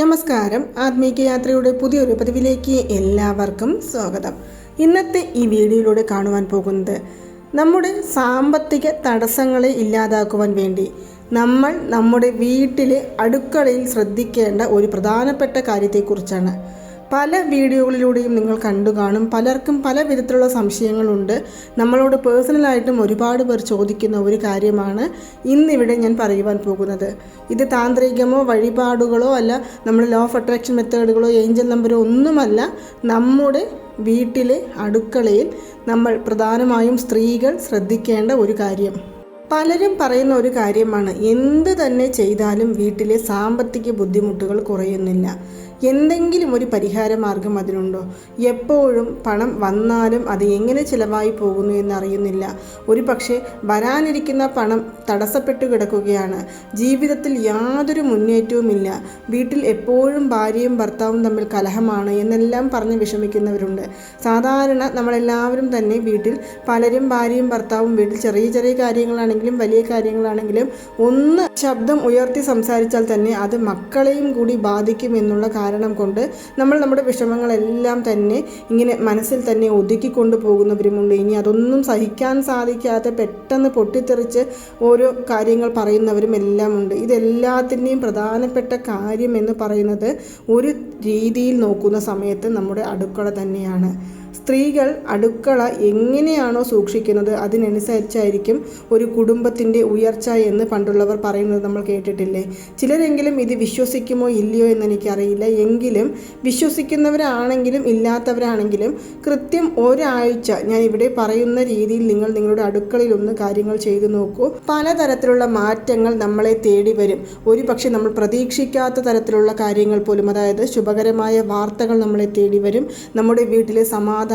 നമസ്കാരം. ആത്മീക യാത്രയുടെ പുതിയൊരു പതിവിലേക്ക് എല്ലാവർക്കും സ്വാഗതം. ഇന്നത്തെ ഈ വീഡിയോയിലൂടെ കാണുവാൻ പോകുന്നത് നമ്മുടെ സാമ്പത്തിക തടസ്സങ്ങളെ ഇല്ലാതാക്കുവാൻ വേണ്ടി നമ്മൾ നമ്മുടെ വീട്ടിലെ അടുക്കളയിൽ ശ്രദ്ധിക്കേണ്ട ഒരു പ്രധാനപ്പെട്ട കാര്യത്തെക്കുറിച്ചാണ്. പല വീഡിയോകളിലൂടെയും നിങ്ങൾ കണ്ടു കാണും. പലർക്കും പല വിധത്തിലുള്ള സംശയങ്ങളുണ്ട്. നമ്മളോട് പേഴ്സണലായിട്ടും ഒരുപാട് പേർ ചോദിക്കുന്ന ഒരു കാര്യമാണ് ഇന്നിവിടെ ഞാൻ പറയുവാൻ പോകുന്നത്. ഇത് താന്ത്രികമോ വഴിപാടുകളോ അല്ല നമ്മൾ ലോ ഓഫ് അട്രാക്ഷൻ മെത്തേഡുകളോ ഏഞ്ചൽ നമ്പറോ ഒന്നുമല്ല. നമ്മുടെ വീട്ടിലെ അടുക്കളയിൽ നമ്മൾ പ്രധാനമായും സ്ത്രീകൾ ശ്രദ്ധിക്കേണ്ട ഒരു കാര്യം. പലരും പറയുന്ന ഒരു കാര്യമാണ് എന്ത് തന്നെ ചെയ്താലും വീട്ടിലെ സാമ്പത്തിക ബുദ്ധിമുട്ടുകൾ കുറയുന്നില്ല. എന്തെങ്കിലും ഒരു പരിഹാര മാർഗം അതിനുണ്ടോ? എപ്പോഴും പണം വന്നാലും അത് എങ്ങനെ ചിലവായി പോകുന്നു എന്നറിയുന്നില്ല. ഒരു പക്ഷേ വരാനിരിക്കുന്ന പണം തടസ്സപ്പെട്ടു കിടക്കുകയാണ്. ജീവിതത്തിൽ യാതൊരു മുന്നേറ്റവുമില്ല. വീട്ടിൽ എപ്പോഴും ഭാര്യയും ഭർത്താവും തമ്മിൽ കലഹമാണ് എന്നെല്ലാം പറഞ്ഞ് വിഷമിക്കുന്നവരുണ്ട്. സാധാരണ നമ്മളെല്ലാവരും തന്നെ വീട്ടിൽ പലരും ഭാര്യയും ഭർത്താവും വീട്ടിൽ ചെറിയ ചെറിയ കാര്യങ്ങളാണെങ്കിലും വലിയ കാര്യങ്ങളാണെങ്കിലും ഒന്ന് ശബ്ദം ഉയർത്തി സംസാരിച്ചാൽ തന്നെ അത് മക്കളെയും കൂടി ബാധിക്കും എന്നുള്ള കാരണം കൊണ്ട് നമ്മൾ നമ്മുടെ വിഷമങ്ങളെല്ലാം തന്നെ ഇങ്ങനെ മനസ്സിൽ തന്നെ ഒതുക്കിക്കൊണ്ട് പോകുന്നവരുമുണ്ട് ഇനി അതൊന്നും സഹിക്കാൻ സാധിക്കാതെ പെട്ടെന്ന് പൊട്ടിത്തെറിച്ച് ഓരോ കാര്യങ്ങൾ പറയുന്നവരും എല്ലാം ഉണ്ട്. ഇതെല്ലാത്തിന്റെയും പ്രധാനപ്പെട്ട കാര്യം എന്ന് പറയുന്നത് ഒരു രീതിയിൽ നോക്കുന്ന സമയത്ത് നമ്മുടെ അടുക്കള തന്നെയാണ്. സ്ത്രീകൾ അടുക്കള എങ്ങനെയാണോ സൂക്ഷിക്കുന്നത് അതിനനുസരിച്ചായിരിക്കും ഒരു കുടുംബത്തിന്റെ ഉയർച്ച എന്ന് പണ്ടുള്ളവർ പറയുന്നത് നമ്മൾ കേട്ടിട്ടില്ലേ? ചിലരെങ്കിലും ഇത് വിശ്വസിക്കുമോ ഇല്ലയോ എന്ന് എനിക്കറിയില്ല. എങ്കിലും വിശ്വസിക്കുന്നവരാണെങ്കിലും ഇല്ലാത്തവരാണെങ്കിലും കൃത്യം ഒരാഴ്ച ഞാൻ ഇവിടെ പറയുന്ന രീതിയിൽ നിങ്ങൾ നിങ്ങളുടെ അടുക്കളയിൽ ഒന്ന് കാര്യങ്ങൾ ചെയ്തു നോക്കൂ. പലതരത്തിലുള്ള മാറ്റങ്ങൾ നമ്മളെ തേടി വരും. ഒരു നമ്മൾ പ്രതീക്ഷിക്കാത്ത തരത്തിലുള്ള കാര്യങ്ങൾ പോലും അതായത് ശുഭകരമായ വാർത്തകൾ നമ്മളെ തേടി വരും. നമ്മുടെ വീട്ടിലെ സമാധാനം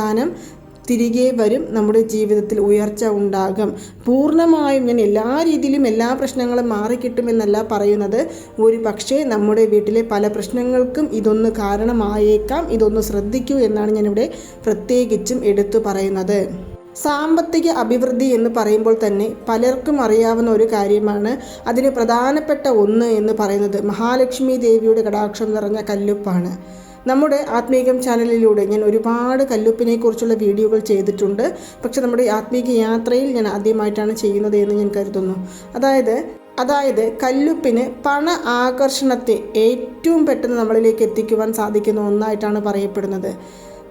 തിരികെ വരും. നമ്മുടെ ജീവിതത്തിൽ ഉയർച്ച ഉണ്ടാകും. പൂർണമായും ഞാൻ എല്ലാ രീതിയിലും എല്ലാ പ്രശ്നങ്ങളും മാറിക്കിട്ടുമെന്നല്ല പറയുന്നത്. ഒരു പക്ഷേ നമ്മുടെ വീട്ടിലെ പല പ്രശ്നങ്ങൾക്കും ഇതൊന്ന് കാരണമായേക്കാം. ഇതൊന്ന് ശ്രദ്ധിക്കൂ എന്നാണ് ഞാനിവിടെ പ്രത്യേകിച്ചും എടുത്തു പറയുന്നത്. സാമ്പത്തിക അഭിവൃദ്ധി എന്ന് പറയുമ്പോൾ തന്നെ പലർക്കും അറിയാവുന്ന ഒരു കാര്യമാണ്. അതിന് പ്രധാനപ്പെട്ട ഒന്ന് എന്ന് പറയുന്നത് മഹാലക്ഷ്മി ദേവിയുടെ കടാക്ഷം നിറഞ്ഞ കല്ലുപ്പാണ്. നമ്മുടെ ആത്മീകം ചാനലിലൂടെ ഞാൻ ഒരുപാട് കല്ലുപ്പിനെ കുറിച്ചുള്ള വീഡിയോകൾ ചെയ്തിട്ടുണ്ട്. പക്ഷെ നമ്മുടെ ആത്മീക യാത്രയിൽ ഞാൻ ആദ്യമായിട്ടാണ് ചെയ്യുന്നത് എന്ന് ഞാൻ കരുതുന്നു. അതായത് അതായത് കല്ലുപ്പിന് പണ ആകർഷണത്തെ ഏറ്റവും പെട്ടെന്ന് നമ്മളിലേക്ക് എത്തിക്കുവാൻ സാധിക്കുന്ന ഒന്നായിട്ടാണ് പറയപ്പെടുന്നത്.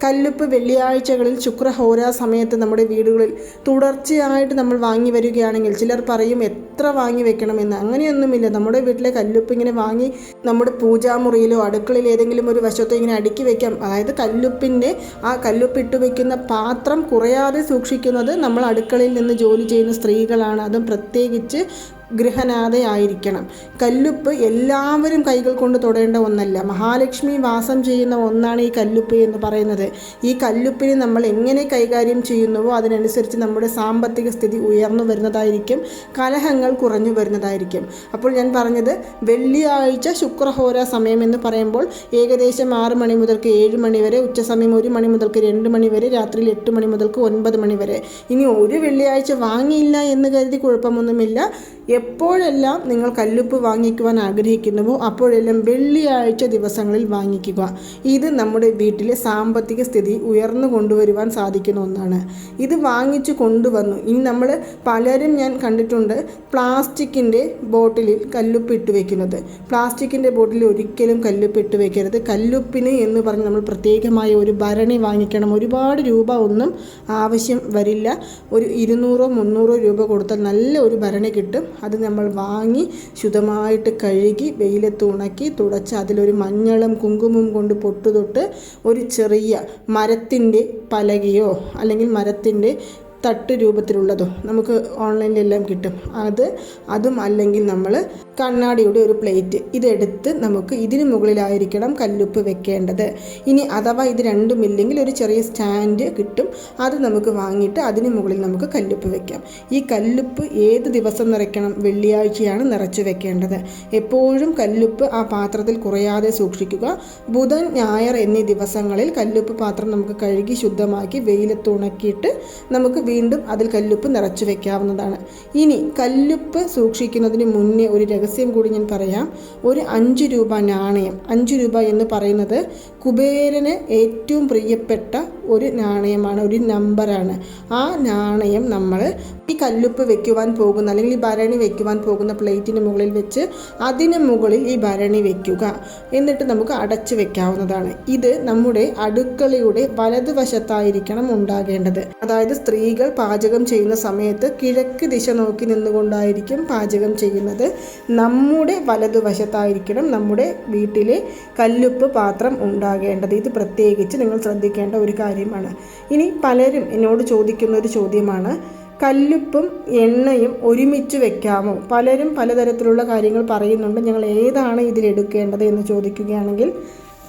കല്ലുപ്പ് വെള്ളിയാഴ്ചകളിൽ ശുക്രഹോര സമയത്ത് നമ്മുടെ വീടുകളിൽ തുടർച്ചയായിട്ട് നമ്മൾ വാങ്ങി വരികയാണെങ്കിൽ ചിലർ പറയും എത്ര വാങ്ങി വെക്കണമെന്ന്. അങ്ങനെയൊന്നുമില്ല. നമ്മുടെ വീട്ടിലെ കല്ലുപ്പ് ഇങ്ങനെ വാങ്ങി നമ്മുടെ പൂജാമുറിയിലോ അടുക്കളയിൽ ഏതെങ്കിലും ഒരു വശത്തോ ഇങ്ങനെ അടുക്കി വെക്കാം. അതായത് കല്ലുപ്പിന്റെ ആ കല്ലുപ്പ് ഇട്ട് വെക്കുന്ന പാത്രം കുറയാതെ സൂക്ഷിക്കുന്നത് നമ്മൾ അടുക്കളയിൽ നിന്ന് ജോലി ചെയ്യുന്ന സ്ത്രീകളാണ്. അതും പ്രത്യേകിച്ച് ഗൃഹനാഥയായിരിക്കണം. കല്ലുപ്പ് എല്ലാവരും കൈകൾ കൊണ്ട് തൊടേണ്ട ഒന്നല്ല. മഹാലക്ഷ്മി വാസം ചെയ്യുന്ന ഒന്നാണ് ഈ കല്ലുപ്പ് എന്ന് പറയുന്നത്. ഈ കല്ലുപ്പിനെ നമ്മൾ എങ്ങനെ കൈകാര്യം ചെയ്യുന്നുവോ അതിനനുസരിച്ച് നമ്മുടെ സാമ്പത്തിക സ്ഥിതി ഉയർന്നു വരുന്നതായിരിക്കും. കലഹങ്ങൾ കുറഞ്ഞു വരുന്നതായിരിക്കും. അപ്പോൾ ഞാൻ പറഞ്ഞത് വെള്ളിയാഴ്ച ശുക്രഹോര സമയം എന്ന് പറയുമ്പോൾ ഏകദേശം ആറ് മണി മുതൽക്ക് ഏഴ് മണി വരെ ഉച്ചസമയം ഒരു മണി മുതൽക്ക് രണ്ട് മണി വരെ രാത്രിയിൽ എട്ട് മണി മുതൽക്ക് ഒൻപത് മണി വരെ. ഇനി ഒരു വെള്ളിയാഴ്ച വാങ്ങിയില്ല എന്ന് കരുതി കുഴപ്പമൊന്നുമില്ല. എപ്പോഴെല്ലാം നിങ്ങൾ കല്ലുപ്പ് വാങ്ങിക്കുവാൻ ആഗ്രഹിക്കുന്നുവോ അപ്പോഴെല്ലാം വെള്ളിയാഴ്ച ദിവസങ്ങളിൽ വാങ്ങിക്കുക. ഇത് നമ്മുടെ വീട്ടിലെ സാമ്പത്തിക സ്ഥിതി ഉയർന്നു കൊണ്ടുവരുവാൻ സാധിക്കുന്ന ഒന്നാണ്. ഇത് വാങ്ങിച്ചു കൊണ്ടുവന്നു. ഇനി നമ്മൾ പലരും ഞാൻ കണ്ടിട്ടുണ്ട് പ്ലാസ്റ്റിക്കിന്റെ ബോട്ടിലിൽ കല്ലുപ്പ് ഇട്ട് വെക്കുന്നത്. പ്ലാസ്റ്റിക്കിന്റെ ബോട്ടിലിൽ ഒരിക്കലും കല്ലുപ്പ് ഇട്ട് വെക്കരുത്. കല്ലുപ്പിന് എന്ന് പറഞ്ഞ് നമ്മൾ പ്രത്യേകമായ ഒരു ഭരണി വാങ്ങിക്കണം. ഒരുപാട് രൂപ ഒന്നും ആവശ്യം വരില്ല. ഒരു ഇരുന്നൂറോ മുന്നൂറോ രൂപ കൊടുത്താൽ നല്ല ഒരു ഭരണി കിട്ടും. അത് നമ്മൾ വാങ്ങി ശുദ്ധമായിട്ട് കഴുകി വെയിലത്ത് ഉണക്കി തുടച്ച് അതിലൊരു മഞ്ഞളും കുങ്കുമം കൊണ്ട് പൊട്ടുതൊട്ട് ഒരു ചെറിയ മരത്തിന്റെ പലകയോ അല്ലെങ്കിൽ മരത്തിന്റെ തട്ട് രൂപത്തിലുള്ളതോ നമുക്ക് ഓൺലൈനിലെല്ലാം കിട്ടും. അത് അതും അല്ലെങ്കിൽ നമ്മൾ കണ്ണാടിയുടെ ഒരു പ്ലേറ്റ് ഇതെടുത്ത് നമുക്ക് ഇതിന് മുകളിലായിരിക്കണം കല്ലുപ്പ് വെക്കേണ്ടത്. ഇനി അഥവാ ഇത് രണ്ടും ഇല്ലെങ്കിൽ ഒരു ചെറിയ സ്റ്റാൻഡ് കിട്ടും. അത് നമുക്ക് വാങ്ങിയിട്ട് അതിന് മുകളിൽ നമുക്ക് കല്ലുപ്പ് വെക്കാം. ഈ കല്ലുപ്പ് ഏത് ദിവസം നിറയ്ക്കണം? വെള്ളിയാഴ്ചയാണ് നിറച്ച് വെക്കേണ്ടത്. എപ്പോഴും കല്ലുപ്പ് ആ പാത്രത്തിൽ കുറയാതെ സൂക്ഷിക്കുക. ബുധൻ ഞായർ എന്നീ ദിവസങ്ങളിൽ കല്ലുപ്പ് പാത്രം നമുക്ക് കഴുകി ശുദ്ധമാക്കി വെയിലത്ത് ഉണക്കിയിട്ട് നമുക്ക് വീണ്ടും അതിൽ കല്ലുപ്പ് നിറച്ചു വെക്കാവുന്നതാണ്. ഇനി കല്ലുപ്പ് സൂക്ഷിക്കുന്നതിന് മുന്നേ ഒരു രഹസ്യം കൂടി ഞാൻ പറയാം. ഒരു അഞ്ച് രൂപ നാണയം. അഞ്ച് രൂപ എന്ന് പറയുന്നത് കുബേരന് ഏറ്റവും പ്രിയപ്പെട്ട ഒരു നാണയമാണ് ഒരു നമ്പറാണ്. ആ നാണയം നമ്മൾ ഈ കല്ലുപ്പ് വെക്കുവാൻ പോകുന്ന അല്ലെങ്കിൽ ഈ ഭരണി വെക്കുവാൻ പോകുന്ന പ്ലേറ്റിന് മുകളിൽ വെച്ച് അതിന് മുകളിൽ ഈ ഭരണി വെക്കുക. എന്നിട്ട് നമുക്ക് അടച്ചു വെക്കാവുന്നതാണ്. ഇത് നമ്മുടെ അടുക്കളയുടെ വലതുവശത്തായിരിക്കണം ഉണ്ടാകേണ്ടത്. അതായത് സ്ത്രീകൾ പാചകം ചെയ്യുന്ന സമയത്ത് കിഴക്ക് ദിശ നോക്കി നിന്നുകൊണ്ടായിരിക്കും പാചകം ചെയ്യുന്നത്. നമ്മുടെ വലതുവശത്തായിരിക്കണം നമ്മുടെ വീട്ടിലെ കല്ലുപ്പ് പാത്രം ഉണ്ടാകേണ്ടത്. ഇത് പ്രത്യേകിച്ച് നിങ്ങൾ ശ്രദ്ധിക്കേണ്ട ഒരു കാര്യമാണ്. ഇനി പലരും എന്നോട് ചോദിക്കുന്ന ഒരു ചോദ്യമാണ് കല്ലുപ്പും എണ്ണയും ഒരുമിച്ച് വെക്കാമോ? പലരും പലതരത്തിലുള്ള കാര്യങ്ങൾ പറയുന്നുണ്ട്. ഞങ്ങൾ ഏതാണ് ഇതിലെടുക്കേണ്ടത് എന്ന് ചോദിക്കുകയാണെങ്കിൽ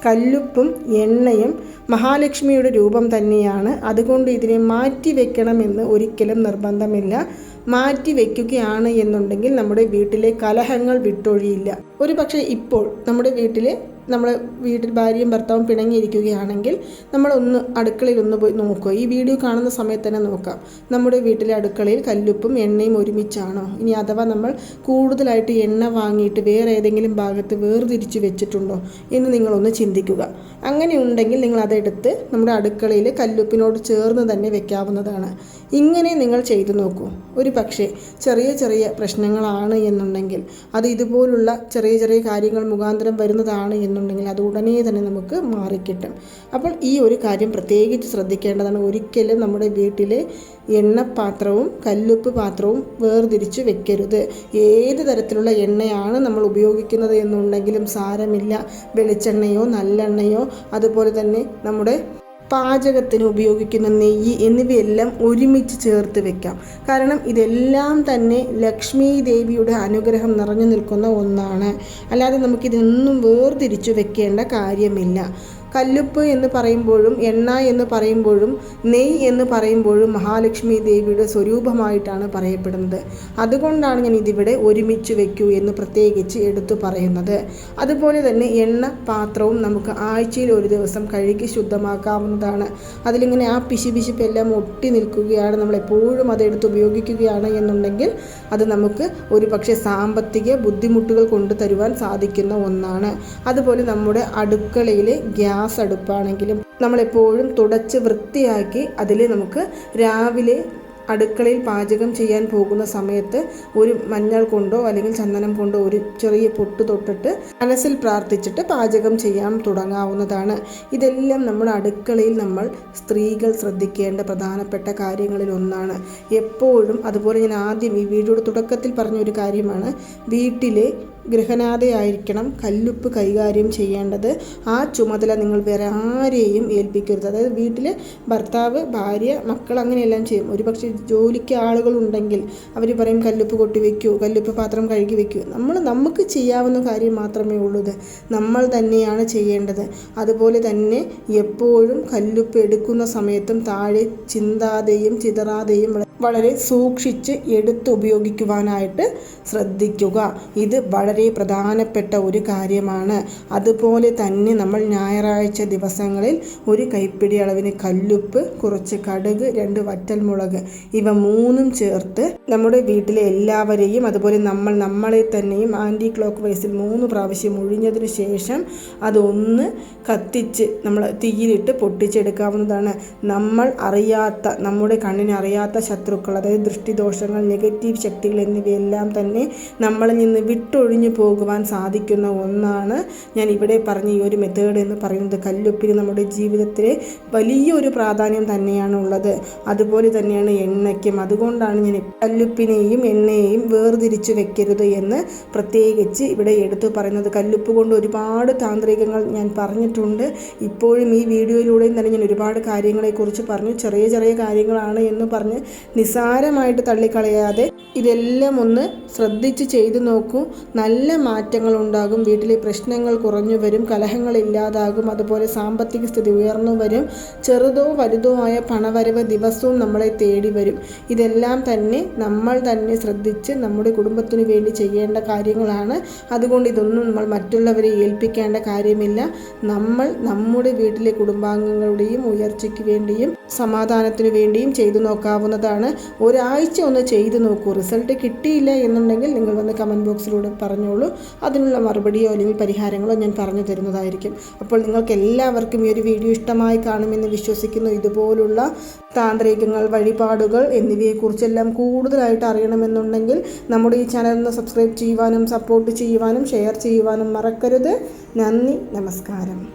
കല്ലുപ്പും എണ്ണയും മഹാലക്ഷ്മിയുടെ രൂപം തന്നെയാണ്. അതുകൊണ്ട് ഇതിനെ മാറ്റി വെക്കണമെന്ന് ഒരിക്കലും നിർബന്ധമില്ല. മാറ്റി വെക്കുകയാണ് എന്നുണ്ടെങ്കിൽ നമ്മുടെ വീട്ടിലെ കലഹങ്ങൾ വിട്ടൊഴിയില്ല. ഒരു പക്ഷേ ഇപ്പോൾ നമ്മുടെ വീട്ടിലെ നമ്മൾ വീട്ടിൽ ഭാര്യയും ഭർത്താവും പിണങ്ങിയിരിക്കുകയാണെങ്കിൽ നമ്മൾ ഒന്ന് അടുക്കളയിൽ ഒന്ന് പോയി നോക്കുക. ഈ വീഡിയോ കാണുന്ന സമയത്ത് തന്നെ നോക്കാം. നമ്മുടെ വീട്ടിലെ അടുക്കളയിൽ കല്ലുപ്പും എണ്ണയും ഒരുമിച്ചാണോ? ഇനി അഥവാ നമ്മൾ കൂടുതലായിട്ട് എണ്ണ വാങ്ങിയിട്ട് വേറെ ഏതെങ്കിലും ഭാഗത്ത് വേർതിരിച്ച് വെച്ചിട്ടുണ്ടോ എന്ന് നിങ്ങളൊന്ന് ചിന്തിക്കുക. അങ്ങനെ ഉണ്ടെങ്കിൽ നിങ്ങൾ അതെടുത്ത് നമ്മുടെ അടുക്കളയിൽ കല്ലുപ്പിനോട് ചേർന്ന് തന്നെ വെക്കാവുന്നതാണ്. ഇങ്ങനെ നിങ്ങൾ ചെയ്തു നോക്കൂ. ഒരു പക്ഷേ ചെറിയ ചെറിയ പ്രശ്നങ്ങളാണ് എന്നുണ്ടെങ്കിൽ അത് ഇതുപോലുള്ള ചെറിയ ചെറിയ കാര്യങ്ങൾ മുഖാന്തരം വരുന്നതാണ് എന്നുണ്ടെങ്കിൽ അത് ഉടനെ തന്നെ നമുക്ക് മാറിക്കിട്ടും. അപ്പോൾ ഈ ഒരു കാര്യം പ്രത്യേകിച്ച് ശ്രദ്ധിക്കേണ്ടതാണ്. ഒരിക്കലും നമ്മുടെ വീട്ടിലെ എണ്ണപാത്രവും കല്ലുപ്പ് പാത്രവും വേർതിരിച്ച് വെക്കരുത്. ഏത് തരത്തിലുള്ള എണ്ണയാണ് നമ്മൾ ഉപയോഗിക്കുന്നത് എന്നുണ്ടെങ്കിലും സാരമില്ല. വെളിച്ചെണ്ണയോ നല്ലെണ്ണയോ അതുപോലെ തന്നെ നമ്മുടെ പാചകത്തിന് ഉപയോഗിക്കുന്ന നെയ്യ് എന്നിവയെല്ലാം ഒരുമിച്ച് ചേർത്ത് വെക്കാം. കാരണം ഇതെല്ലാം തന്നെ ലക്ഷ്മി ദേവിയുടെ അനുഗ്രഹം നിറഞ്ഞു നിൽക്കുന്ന ഒന്നാണ്. അല്ലാതെ നമുക്കിതൊന്നും വേർതിരിച്ചു വെക്കേണ്ട കാര്യമില്ല. കല്ലുപ്പ് എന്ന് പറയുമ്പോഴും എണ്ണ എന്ന് പറയുമ്പോഴും നെയ് എന്ന് പറയുമ്പോഴും മഹാലക്ഷ്മി ദേവിയുടെ സ്വരൂപമായിട്ടാണ് പറയപ്പെടുന്നത്. അതുകൊണ്ടാണ് ഞാൻ ഇതിവിടെ ഒരുമിച്ച് വെക്കൂ എന്ന് പ്രത്യേകിച്ച് എടുത്തു പറയുന്നത്. അതുപോലെ തന്നെ എണ്ണ പാത്രവും നമുക്ക് ആഴ്ചയിൽ ഒരു ദിവസം കഴുകി ശുദ്ധമാക്കാവുന്നതാണ്. അതിലിങ്ങനെ ആ പിശിപിശിപ്പെല്ലാം ഒട്ടി നിൽക്കുകയാണ്. നമ്മൾ എപ്പോഴും അതെടുത്ത് ഉപയോഗിക്കുകയാണ് എന്നുണ്ടെങ്കിൽ അത് നമുക്ക് ഒരു പക്ഷേ സാമ്പത്തിക ബുദ്ധിമുട്ടുകൾ കൊണ്ടു തരുവാൻ സാധിക്കുന്ന ഒന്നാണ്. അതുപോലെ നമ്മുടെ അടുക്കളയിലെ ഗ്യാസ് ഗ്യാസ് അടുപ്പാണെങ്കിലും നമ്മളെപ്പോഴും തുടച്ച് വൃത്തിയാക്കി അതിൽ നമുക്ക് രാവിലെ അടുക്കളയിൽ പാചകം ചെയ്യാൻ പോകുന്ന സമയത്ത് ഒരു മഞ്ഞൾ കൊണ്ടോ അല്ലെങ്കിൽ ചന്ദനം കൊണ്ടോ ഒരു ചെറിയ പൊട്ട് തൊട്ടിട്ട് മനസ്സിൽ പ്രാർത്ഥിച്ചിട്ട് പാചകം ചെയ്യാൻ തുടങ്ങാവുന്നതാണ്. ഇതെല്ലാം നമ്മുടെ അടുക്കളയിൽ നമ്മൾ സ്ത്രീകൾ ശ്രദ്ധിക്കേണ്ട പ്രധാനപ്പെട്ട കാര്യങ്ങളിൽ ഒന്നാണ്. എപ്പോഴും അതുപോലെ ഞാൻ ആദ്യം ഈ വീഡിയോയുടെ തുടക്കത്തിൽ പറഞ്ഞ ഒരു കാര്യമാണ്. വീട്ടിലെ ഗൃഹനാഥയായിരിക്കണം കല്ലുപ്പ് കൈകാര്യം ചെയ്യേണ്ടത്. ആ ചുമതല നിങ്ങൾ വേറെ ആരെയും ഏൽപ്പിക്കരുത്. അതായത് വീട്ടിൽ ഭർത്താവ് ഭാര്യ മക്കൾ അങ്ങനെയെല്ലാം ചെയ്യും. ഒരു പക്ഷേ ജോലിക്ക് ആളുകളുണ്ടെങ്കിൽ അവർ പറയും കല്ലുപ്പ് കൊട്ടി വെക്കൂ കല്ലുപ്പ് പാത്രം കഴുകി വെക്കൂ. നമ്മൾ നമുക്ക് ചെയ്യാവുന്ന കാര്യം മാത്രമേ ഉള്ളൂ നമ്മൾ തന്നെയാണ് ചെയ്യേണ്ടത്. അതുപോലെ തന്നെ എപ്പോഴും കല്ലുപ്പ് എടുക്കുന്ന സമയത്തും താഴെ ചിന്താതെയും ചിതറാതെയും വളരെ സൂക്ഷിച്ച് എടുത്ത് ഉപയോഗിക്കുവാനായിട്ട് ശ്രദ്ധിക്കുക. ഇത് വളരെ പ്രധാനപ്പെട്ട ഒരു കാര്യമാണ്. അതുപോലെ തന്നെ നമ്മൾ ഞായറാഴ്ച ദിവസങ്ങളിൽ ഒരു കൈപ്പിടി അളവിന് കല്ലുപ്പ് കുറച്ച് കടുക് രണ്ട് വറ്റൽമുളക് ഇവ മൂന്നും ചേർത്ത് നമ്മുടെ വീട്ടിലെ എല്ലാവരെയും അതുപോലെ നമ്മൾ നമ്മളെ തന്നെയും ആന്റി ക്ലോക്ക് വൈസിൽ മൂന്ന് പ്രാവശ്യം ഒഴിഞ്ഞതിന് ശേഷം അതൊന്ന് കത്തിച്ച് നമ്മൾ തീയിലിട്ട് പൊട്ടിച്ചെടുക്കാവുന്നതാണ്. നമ്മൾ അറിയാത്ത നമ്മുടെ കണ്ണിന് അറിയാത്ത ശത്രുക്കൾ അതായത് ദൃഷ്ടിദോഷങ്ങൾ നെഗറ്റീവ് ശക്തികൾ എന്നിവയെല്ലാം തന്നെ നമ്മളിൽ നിന്ന് വിട്ടൊഴിഞ്ഞു പോകുവാൻ സാധിക്കുന്ന ഒന്നാണ് ഞാൻ ഇവിടെ പറഞ്ഞ ഈ ഒരു മെത്തേഡ് എന്ന് പറയുന്നത്. കല്ലുപ്പിന് നമ്മുടെ ജീവിതത്തിലെ വലിയൊരു പ്രാധാന്യം തന്നെയാണ് ഉള്ളത്. അതുപോലെ തന്നെയാണ് എണ്ണയ്ക്കും. അതുകൊണ്ടാണ് ഞാൻ കല്ലുപ്പിനെയും എണ്ണയെയും വേർതിരിച്ചു വെക്കരുത് എന്ന് പ്രത്യേകിച്ച് ഇവിടെ എടുത്തു പറയുന്നത്. കല്ലുപ്പ് കൊണ്ട് ഒരുപാട് താന്ത്രികങ്ങൾ ഞാൻ പറഞ്ഞിട്ടുണ്ട്. ഇപ്പോഴും ഈ വീഡിയോയിലൂടെയും തന്നെ ഞാൻ ഒരുപാട് കാര്യങ്ങളെക്കുറിച്ച് പറഞ്ഞു. ചെറിയ ചെറിയ കാര്യങ്ങളാണ് എന്ന് പറഞ്ഞ് നിസ്സാരമായിട്ട് തള്ളിക്കളയാതെ ഇതെല്ലാം ഒന്ന് ശ്രദ്ധിച്ച് ചെയ്തു നോക്കൂ. മാറ്റങ്ങൾ ഉണ്ടാകും വീട്ടിലെ പ്രശ്നങ്ങൾ കുറഞ്ഞു വരും. കലഹങ്ങൾ ഇല്ലാതാകും. അതുപോലെ സാമ്പത്തിക സ്ഥിതി ഉയർന്നു വരും. ചെറുതോ വലുതോ ആയ പണവരവ് ദിവസവും നമ്മളെ തേടി വരും. ഇതെല്ലാം തന്നെ നമ്മൾ തന്നെ ശ്രദ്ധിച്ച് നമ്മുടെ കുടുംബത്തിന് വേണ്ടി ചെയ്യേണ്ട കാര്യങ്ങളാണ്. അതുകൊണ്ട് ഇതൊന്നും നമ്മൾ മറ്റുള്ളവരെ ഏൽപ്പിക്കേണ്ട കാര്യമില്ല. നമ്മൾ നമ്മുടെ വീട്ടിലെ കുടുംബാംഗങ്ങളുടെയും ഉയർച്ചയ്ക്ക് വേണ്ടിയും സമാധാനത്തിന് വേണ്ടിയും ചെയ്തു നോക്കാവുന്നതാണ്. ഒരാഴ്ച ഒന്ന് ചെയ്തു നോക്കൂ. റിസൾട്ട് കിട്ടിയില്ല എന്നുണ്ടെങ്കിൽ നിങ്ങൾ വന്ന് കമന്റ് ബോക്സിലൂടെ പറഞ്ഞോളൂ. അതിനുള്ള മറുപടിയോ അല്ലെങ്കിൽ പരിഹാരങ്ങളോ ഞാൻ പറഞ്ഞു തരുന്നതായിരിക്കും. അപ്പോൾ നിങ്ങൾക്ക് എല്ലാവർക്കും ഈ ഒരു വീഡിയോ ഇഷ്ടമായി കാണുമെന്ന് വിശ്വസിക്കുന്നു. ഇതുപോലുള്ള താന്ത്രികങ്ങൾ വഴിപാടുകൾ എന്നിവയെക്കുറിച്ചെല്ലാം കൂടുതലായിട്ട് അറിയണമെന്നുണ്ടെങ്കിൽ നമ്മുടെ ഈ ചാനൽ ഒന്ന് സബ്സ്ക്രൈബ് ചെയ്യുവാനും സപ്പോർട്ട് ചെയ്യുവാനും ഷെയർ ചെയ്യുവാനും മറക്കരുത്. നന്ദി നമസ്കാരം.